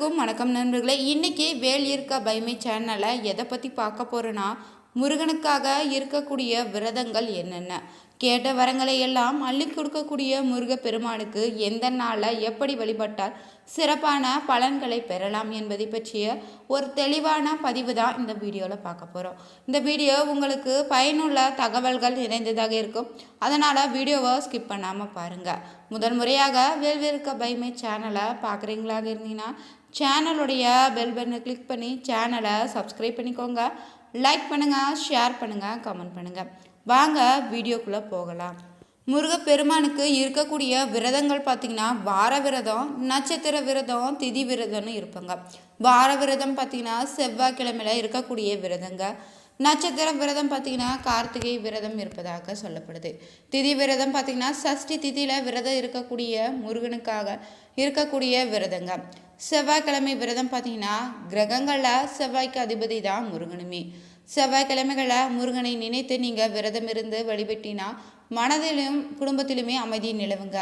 அனைவருக்கும் வணக்கம் நண்பர்களே. இன்றைக்கி வேல் இருக்க பைமை சேனலை எதை பற்றி பார்க்க போகிறோன்னா முருகனுக்காக இருக்கக்கூடிய விரதங்கள் என்னென்ன? கேட்ட வரங்களை எல்லாம் அள்ளி கொடுக்கக்கூடிய முருக பெருமானுக்கு எந்த நாளில் எப்படி வழிபட்டால் சிறப்பான பலன்களை பெறலாம் என்பதை பற்றிய ஒரு தெளிவான பதிவு தான் இந்த வீடியோவில் பார்க்க போகிறோம் இந்த வீடியோ உங்களுக்கு பயனுள்ள தகவல்கள் நிறைந்ததாக இருக்கும். அதனால் வீடியோவை ஸ்கிப் பண்ணாமல் பாருங்கள் முதல் முறையாக வேல்வேறுக்க பைமை சேனலை பார்க்குறீங்களாக இருந்தீங்கன்னா சேனலுடைய பெல் பட்டனை கிளிக் பண்ணி சேனலை சப்ஸ்கிரைப் பண்ணிக்கோங்க. லைக் பண்ணுங்கள் ஷேர் பண்ணுங்கள் கமெண்ட் பண்ணுங்கள் வாங்க வீடியோக்குள்ளே போகலாம். முருகப்பெருமானுக்கு இருக்கக்கூடிய விரதங்கள் பார்த்திங்கன்னா வார விரதம் நட்சத்திர விரதம் திதி விரதம்னு இருப்பாங்க. வார விரதம் பார்த்திங்கன்னா செவ்வாய்க்கிழமையில் இருக்கக்கூடிய விரதங்க. நட்சத்திர விரதம் பார்த்திங்கன்னா கார்த்திகை விரதம் இருப்பதாக சொல்லப்படுது. திதி விரதம் பார்த்திங்கன்னா சஷ்டி திதியில் விரதம் இருக்கக்கூடிய முருகனுக்காக இருக்கக்கூடிய விரதங்க. செவ்வாய்க்கிழமை விரதம் பார்த்தீங்கன்னா கிரகங்களில் செவ்வாய்க்கு அதிபதி தான் முருகனுமே. செவ்வாய்க்கிழமைகளை முருகனை நினைத்து நீங்கள் விரதம் இருந்து வழிபட்டினா மனதிலும் குடும்பத்திலுமே அமைதி நிலவுங்க.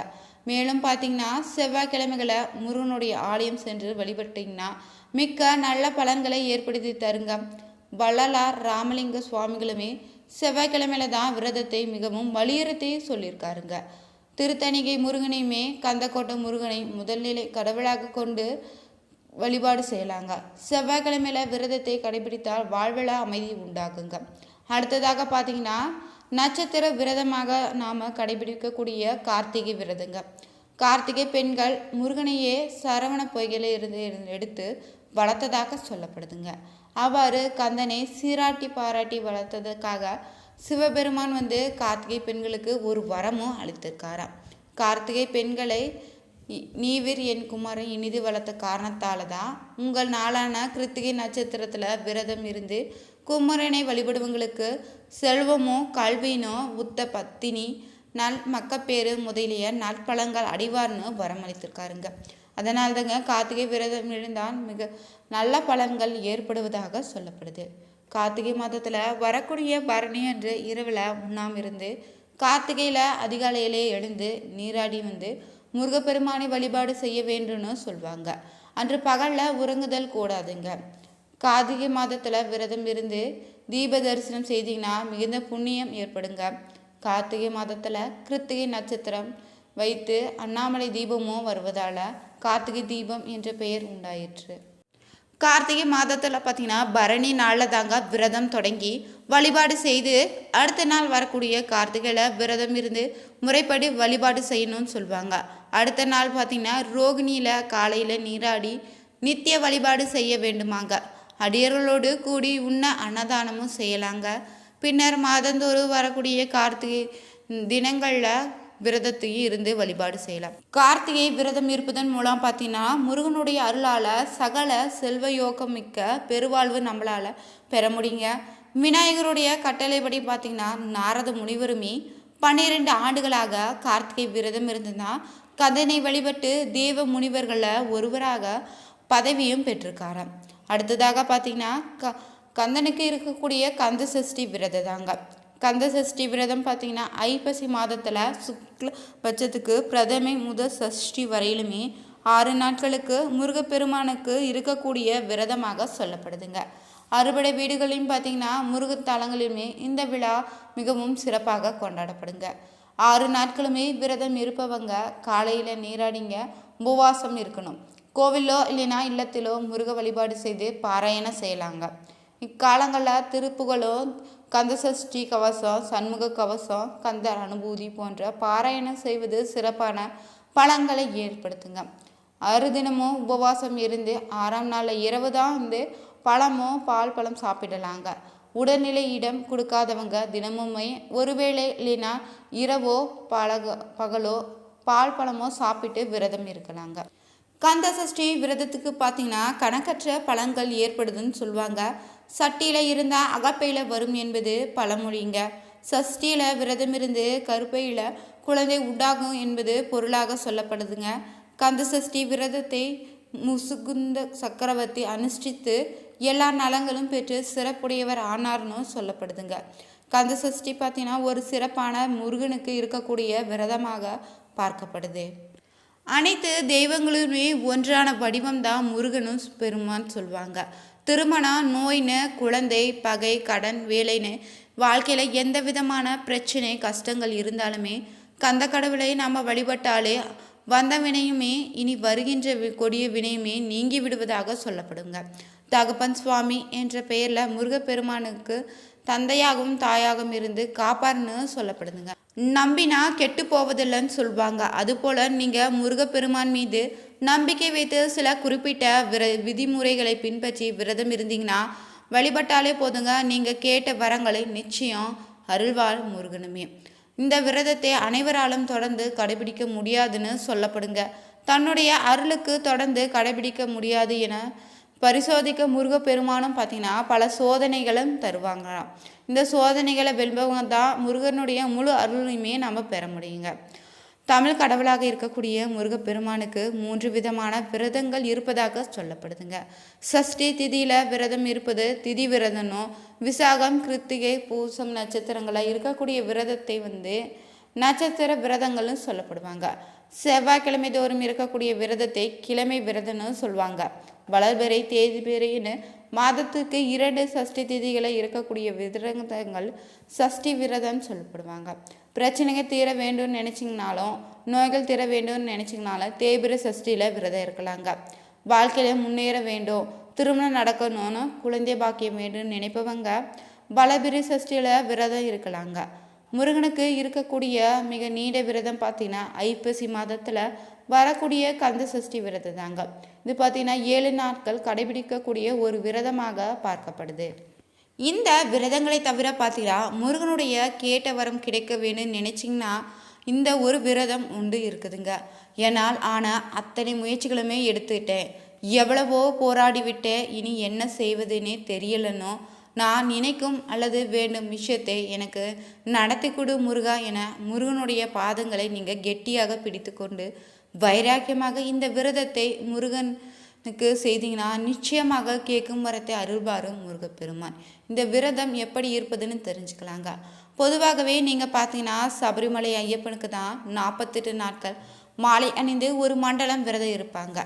மேலும் பார்த்தீங்கன்னா செவ்வாய்க்கிழமைகளை முருகனுடைய ஆலயம் சென்று வழிபட்டிங்கன்னா மிக்க நல்ல பலன்களை ஏற்படுத்தி தருங்க. வள்ளலார் ராமலிங்க சுவாமிகளுமே செவ்வாய்க்கிழமையில தான் விரதத்தை மிகவும் வலியுறுத்தி சொல்லியிருக்காருங்க. திருத்தணிகை முருகனையுமே கந்தக்கோட்டை முருகனை முதல்நிலை கடவுளாக கொண்டு வழிபாடு செய்யலாங்க. செவ்வாய்க்கிழமையில் விரதத்தை கடைபிடித்தால் வாழ்வில் அமைதி உண்டாகுங்க. அடுத்ததாக பார்த்தீங்கன்னா நட்சத்திர விரதமாக நாம் கடைபிடிக்கக்கூடிய கார்த்திகை விரதங்க. கார்த்திகை பெண்கள் முருகனையே சரவண பொய்களை இருந்து எடுத்து வளர்த்ததாக சொல்லப்படுதுங்க. அவ்வாறு கந்தனை சீராட்டி பாராட்டி வளர்த்ததுக்காக சிவபெருமான் வந்து கார்த்திகை பெண்களுக்கு ஒரு வரமும் அளித்திருக்காராம். கார்த்திகை பெண்களை நீவிர் என் குமாரன் இனிது வளர்த்த காரணத்தால் தான் உங்கள் நாளான கிருத்திகை நட்சத்திரத்தில் விரதம் இருந்து குமரனை வழிபடுவங்களுக்கு செல்வமோ கல்வியினோ உத்த பத்தினி நல் மக்கப்பேறு முதலிய நற்பழங்கள் அடிவார்னு வரமளித்திருக்காருங்க. அதனால் தாங்க கார்த்திகை விரதம் இருந்தால் மிக நல்ல பலன்கள் ஏற்படுவதாக சொல்லப்படுது. கார்த்திகை மாதத்தில் வரக்கூடிய பரணி என்று இரவில் உண்ணாம் இருந்து கார்த்திகையில் அதிகாலையிலே எழுந்து நீராடி வந்து முருகப்பெருமானை வழிபாடு செய்ய வேண்டும்னு சொல்லுவாங்க அன்று பகலில் உறங்குதல் கூடாதுங்க. கார்த்திகை மாதத்தில் விரதம் இருந்து தீப தரிசனம் செய்தீங்கன்னா மிகுந்த புண்ணியம் ஏற்படுங்க. கார்த்திகை மாதத்தில் கிருத்திகை நட்சத்திரம் வைத்து அண்ணாமலை தீபமும் வருவதால் கார்த்திகை தீபம் என்ற பெயர் உண்டாயிற்று. கார்த்திகை மாதத்தில் பார்த்தீங்கன்னா பரணி நாளில் தாங்க விரதம் தொடங்கி வழிபாடு செய்து அடுத்த நாள் வரக்கூடிய கார்த்திகையில் விரதம் இருந்து முறைப்படி வழிபாடு செய்யணும்னு சொல்லுவாங்க அடுத்த நாள் பார்த்திங்கன்னா ரோகிணியில் காலையில் நீராடி நித்திய வழிபாடு செய்ய வேண்டுமாங்க. அடியர்களோடு கூடி உண்ண அன்னதானமும் செய்யலாங்க. பின்னர் மாதந்தோறும் வரக்கூடிய கார்த்திகை தினங்களில் விரதத்தையும் இருந்து வழிபாடு செய்யலாம். கார்த்திகை விரதம் இருப்பதன் மூலம் பார்த்தீங்கன்னா முருகனுடைய அருளால் சகல செல்வ யோகம் மிக்க பெருவாழ்வு நம்மளால் பெற முடியுங்க. விநாயகருடைய கட்டளைப்படி பார்த்தீங்கன்னா நாரத முனிவருமே பன்னிரெண்டு ஆண்டுகளாக கார்த்திகை விரதம் இருந்துதான் கதனை வழிபட்டு தேவ முனிவர்களில் ஒருவராக பதவியும் பெற்றிருக்காராம். அடுத்ததாக பார்த்தீங்கன்னா க கந்தனுக்கு இருக்கக்கூடிய கந்த சஷ்டி விரதம் தாங்க கந்த சஷ்டி விரதம் பார்த்தீங்கன்னா ஐப்பசி மாதத்தில் சுக்ல பட்சத்துக்கு பிரதமை முதல் சஷ்டி வரையிலுமே ஆறு நாட்களுக்கு முருகப்பெருமானுக்கு இருக்கக்கூடிய விரதமாக சொல்லப்படுதுங்க. அறுபடை வீடுகளையும் பார்த்தீங்கன்னா முருகத்தலங்களிலுமே இந்த விழா மிகவும் சிறப்பாக கொண்டாடப்படுங்க. ஆறு நாட்களுமே விரதம் இருப்பவங்க காலையில் நீராடிங்க உபவாசம் இருக்கணும். கோவிலோ இல்லைனா இல்லத்திலோ முருக வழிபாடு செய்து பாராயணம் செய்யலாங்க. இக்காலங்களில் திருப்புகளோ கந்தசஷ்டி கவசம் சண்முக கவசம் கந்த அனுபூதி போன்ற பாராயணம் செய்வது சிறப்பான பழங்களை ஏற்படுத்துங்க. அறுதினமும் உபவாசம் இருந்து ஆறாம் நாளில் இரவு தான் வந்து பழமோ பால் பழம் சாப்பிடலாங்க. உடல்நிலை இடம் கொடுக்காதவங்க தினமுமே ஒருவேளை இல்லைன்னா இரவோ பழக பகலோ பால் பழமோ சாப்பிட்டு விரதம் இருக்கலாங்க. கந்த சஷ்டி விரதத்துக்கு பார்த்தீங்கன்னா கணக்கற்ற பழங்கள் ஏற்படுதுன்னு சொல்லுவாங்க. சட்டியில் இருந்தால் அகப்பையில் வரும் என்பது பழமொழிங்க. சஷ்டியில் விரதம் இருந்து கருப்பையில் குழந்தை உண்டாகும் என்பது பொருளாக சொல்லப்படுதுங்க. கந்த சஷ்டி விரதத்தை முசுகுந்த சக்கரவர்த்தி அனுஷ்டித்து எல்லா நலங்களும் பெற்று சிறப்புடையவர் ஆனார்னு சொல்லப்படுதுங்க. கந்த சஷ்டி பார்த்தீங்கன்னா ஒரு சிறப்பான முருகனுக்கு இருக்கக்கூடிய விரதமாக பார்க்கப்படுது. அனைத்து தெய்வங்களுமே ஒன்றான வடிவம் தான் முருகனும் பெருமான் சொல்லுவாங்க திருமணம் நோய்னு குழந்தை பகை கடன் வேலைன்னு வாழ்க்கையில் எந்த விதமான பிரச்சனை கஷ்டங்கள் இருந்தாலுமே கந்த கடவுளை நம்ம வழிபட்டாலே வந்த வினையுமே இனி வருகின்ற வி- கொடிய வினையுமே நீங்கி விடுவதாக சொல்லப்படுங்க. தகப்பன் சுவாமி என்ற பெயரில் முருகப்பெருமானுக்கு தந்தையாகவும் தாயாகவும் இருந்து காப்பார்னு சொல்லப்படுதுங்க. நம்பினா கெட்டு போவதில்லைன்னு சொல்லுவாங்க அதுபோல் நீங்கள் முருகப்பெருமான் மீது நம்பிக்கை வைத்து சில குறிப்பிட்ட விர விதிமுறைகளை பின்பற்றி விரதம் இருந்தீங்கன்னா வழிபட்டாலே போதுங்க. நீங்கள் கேட்ட வரங்களை நிச்சயம் அருள்வாள் முருகனுமே. இந்த விரதத்தை அனைவராலும் தொடர்ந்து கடைபிடிக்க முடியாதுன்னு சொல்லப்படுங்க. தன்னுடைய அருளுக்கு தொடர்ந்து கடைபிடிக்க முடியாது என பரிசோதிக்க முருகப்பெருமானும் பார்த்தீங்கன்னா பல சோதனைகளும் தருவாங்களாம். இந்த சோதனைகளை வெல்பவங்க தான் முருகனுடைய முழு அருளையுமே நம்ம பெற முடியுங்க. தமிழ் கடவுளாக இருக்கக்கூடிய முருகப்பெருமானுக்கு மூன்று விதமான விரதங்கள் இருப்பதாக சொல்லப்படுதுங்க. சஷ்டி திதியில் விரதம் இருப்பது திதி விரதனும் விசாகம் கிருத்திகை பூசம் நட்சத்திரங்களாக இருக்கக்கூடிய விரதத்தை வந்து நட்சத்திர விரதங்கள்னு சொல்லப்படுவாங்க. செவ்வாய்க்கிழமை தோறும் இருக்கக்கூடிய விரதத்தை கிழமை விரதம்னு சொல்லுவாங்க. வளர்பிறை தேதிபிறைன்னு மாதத்துக்கு இரண்டு சஷ்டி திதிகளை இருக்கக்கூடிய விரதங்கள் சஷ்டி விரதம் சொல்லப்படுவாங்க. பிரச்சனைகள் தீர வேண்டும்னு நினச்சிங்கனாலும் நோய்கள் தீர வேண்டும்னு நினச்சிங்கனாலும் தேய்பிர சஷ்டியில் விரதம் இருக்கலாங்க. வாழ்க்கையில் முன்னேற வேண்டும். திருமணம் நடக்கணும்னு குழந்தை பாக்கியம் வேண்டும்னு நினைப்பவங்க பலபிரி சஷ்டியில் விரதம் இருக்கலாங்க. முருகனுக்கு இருக்கக்கூடிய மிக நீண்ட விரதம் பார்த்தீங்கன்னா ஐப்பசி மாதத்தில் வரக்கூடிய கந்த சஷ்டி விரதம் தாங்க. இது பார்த்தீங்கன்னா ஏழு நாட்கள் கடைபிடிக்கக்கூடிய ஒரு விரதமாக பார்க்கப்படுது. இந்த விரதங்களை தவிர பார்த்தீங்கன்னா முருகனுடைய கேட்ட வரம் கிடைக்க வேணும்னு நினச்சிங்கன்னா இந்த ஒரு விரதம் உண்டு இருக்குதுங்க. ஏனால் ஆனால் அத்தனை முயற்சிகளுமே எடுத்துக்கிட்டேன் எவ்வளவோ போராடி விட்டேன் இனி என்ன செய்வதுன்னே தெரியலன்னோ நான் நினைக்கும் அல்லது வேண்டும் விஷயத்தை எனக்கு நடத்தி கொடு முருகா என முருகனுடைய பாதங்களை நீங்கள் கெட்டியாக பிடித்துக்கொண்டு வைராக்கியமாக இந்த விரதத்தை முருகனுக்கு செய்தீங்கன்னா நிச்சயமாக கேட்கும் வரத்தை அருள்பாரும் முருகப்பெருமான். இந்த விரதம் எப்படி இருப்பதுன்னு தெரிஞ்சுக்கலாங்க. பொதுவாகவே நீங்கள் பார்த்தீங்கன்னா சபரிமலை ஐயப்பனுக்கு தான் நாற்பத்தெட்டு நாட்கள். மாலை அணிந்து ஒரு மண்டலம் விரதம் இருப்பாங்க.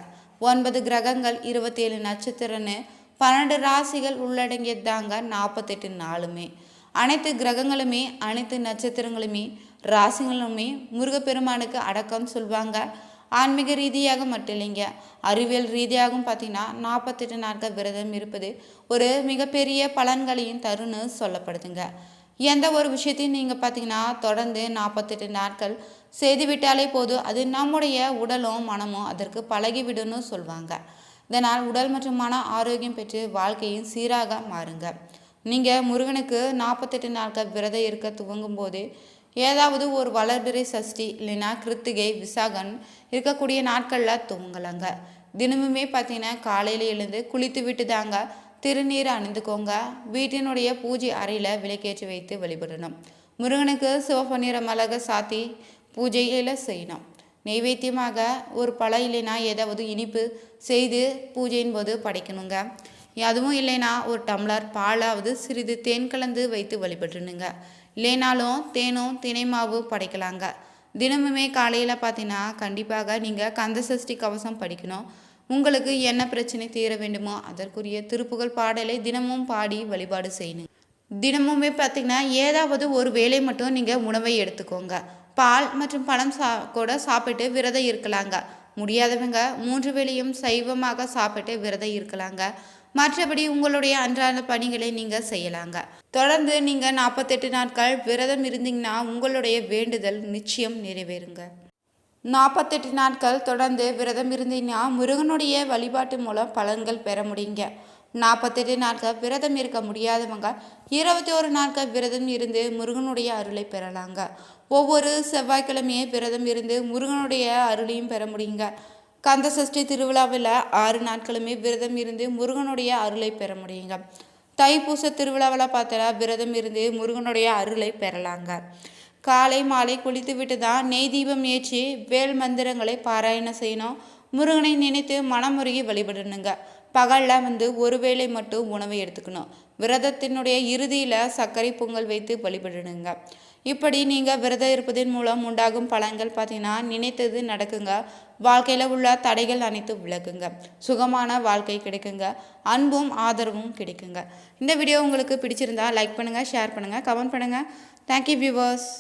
ஒன்பது கிரகங்கள் இருபத்தேழு நட்சத்திரன்னு பன்னெண்டு ராசிகள் உள்ளடங்கியது தாங்க நாற்பத்தெட்டு நாளுமே. அனைத்து கிரகங்களுமே அனைத்து நட்சத்திரங்களுமே ராசிகளுமே முருகப்பெருமானுக்கு அடக்கம் சொல்லுவாங்க ஆன்மீக ரீதியாக மட்டும் இல்லைங்க. அறிவியல் ரீதியாகவும் பார்த்தீங்கன்னா நாற்பத்தெட்டு நாட்கள் விரதம் இருப்பது ஒரு மிகப்பெரிய பலன்களையும் தருன்னு சொல்லப்படுதுங்க. எந்த ஒரு விஷயத்தையும் நீங்கள் பார்த்தீங்கன்னா தொடர்ந்து நாற்பத்தெட்டு நாட்கள் செய்துவிட்டாலே போதும். அது நம்முடைய உடலும் மனமும் அதற்கு பழகிவிடுன்னு சொல்லுவாங்க இதனால் உடல் மற்றும் மன ஆரோக்கியம் பெற்று வாழ்க்கையும் சீராக மாறுங்க. நீங்கள் முருகனுக்கு நாற்பத்தெட்டு நாட்கள் விரதம் இருக்க துவங்கும் போது ஏதாவது ஒரு வளர்பிறை சஷ்டி இல்லைன்னா கிருத்திகை விசாகன் இருக்கக்கூடிய நாட்களில் துவங்கலாங்க. தினமுமே பார்த்தீங்கன்னா காலையில் எழுந்து குளித்து விட்டு தாங்க திருநீர் அணிந்துக்கோங்க. வீட்டினுடைய பூஜை அறையில் விளக்கேற்றி வைத்து வழிபடணும். முருகனுக்கு சிவப்பு நிற மிளக சாத்தி பூஜையில் செய்யணும். நெய்வேத்தியமாக ஒரு பழம் இல்லைன்னா ஏதாவது இனிப்பு செய்து பூஜையின் போது படைக்கணுங்க. அதுவும் இல்லைன்னா ஒரு டம்ளர் பாலாவது சிறிது தேன் கலந்து வைத்து வழிபட்டுனுங்க இல்லைனாலும் தேனும் தினை மாவு படைக்கலாங்க. தினமுமே காலையில் பார்த்தீங்கன்னா கண்டிப்பாக நீங்கள் கந்த சஷ்டி கவசம் படிக்கணும். உங்களுக்கு என்ன பிரச்சனை தீர வேண்டுமோ அதற்குரிய திருப்புகழ் பாடலை தினமும் பாடி வழிபாடு செய்யணும் தினமுமே பார்த்தீங்கன்னா ஏதாவது ஒரு வேலை மட்டும் நீங்கள் உணவை எடுத்துக்கோங்க. பால் மற்றும் பழம் சா கூட சாப்பிட்டு விரதம் இருக்கலாங்க. முடியாதவங்க மூன்று வேளையும் சைவமாக சாப்பிட்டு விரதம் இருக்கலாங்க. மற்றபடி உங்களுடைய அன்றாட பணிகளை நீங்கள் செய்யலாங்க. தொடர்ந்து நீங்கள் நாற்பத்தெட்டு நாட்கள் விரதம் இருந்தீங்கன்னா உங்களுடைய வேண்டுதல் நிச்சயம் நிறைவேறுங்க. நாற்பத்தெட்டு நாட்கள் தொடர்ந்து விரதம் இருந்தீங்கன்னா முருகனுடைய வழிபாட்டு மூலம் பலன்கள் பெற முடியுங்க. நாற்பத்தெட்டு நாட்கள் விரதம் இருக்க முடியாதவங்க இருபத்தி ஒரு நாட்கள் விரதம் இருந்து முருகனுடைய அருளை பெறலாங்க. ஒவ்வொரு செவ்வாய்க்கிழமையே விரதம் இருந்து முருகனுடைய அருளையும் பெற முடியுங்க. கந்த சஷ்டி திருவிழாவில் ஆறு நாட்களுமே விரதம் இருந்து முருகனுடைய அருளை பெற முடியுங்க. தைப்பூச திருவிழாவில் பார்த்தா விரதம் இருந்து முருகனுடைய அருளை பெறலாங்க. காலை மாலை குளித்து விட்டு தான் நெய் தீபம் ஏற்றி வேல் மந்திரங்களை பாராயணம் செய்யணும். முருகனை நினைத்து மனமுருகி வழிபடணுங்க. பகலில் வந்து ஒரு வேளை மட்டும் உணவை எடுத்துக்கணும். விரதத்தினுடைய இறுதியில் சர்க்கரை பொங்கல் வைத்து வழிபடணுங்க இப்படி நீங்கள் விரதம் இருப்பதன் மூலம் உண்டாகும் பலன்கள் பார்த்தீங்கன்னா நினைத்தது நடக்குங்க. வாழ்க்கையில் உள்ள தடைகள் அனைத்தும் விளக்குங்க சுகமான வாழ்க்கை கிடைக்குங்க. அன்பும் ஆதரவும் கிடைக்குங்க. இந்த வீடியோ உங்களுக்கு பிடிச்சிருந்தா லைக் பண்ணுங்கள் ஷேர் பண்ணுங்கள் கமெண்ட் பண்ணுங்கள் தேங்க்யூ வியூவர்ஸ்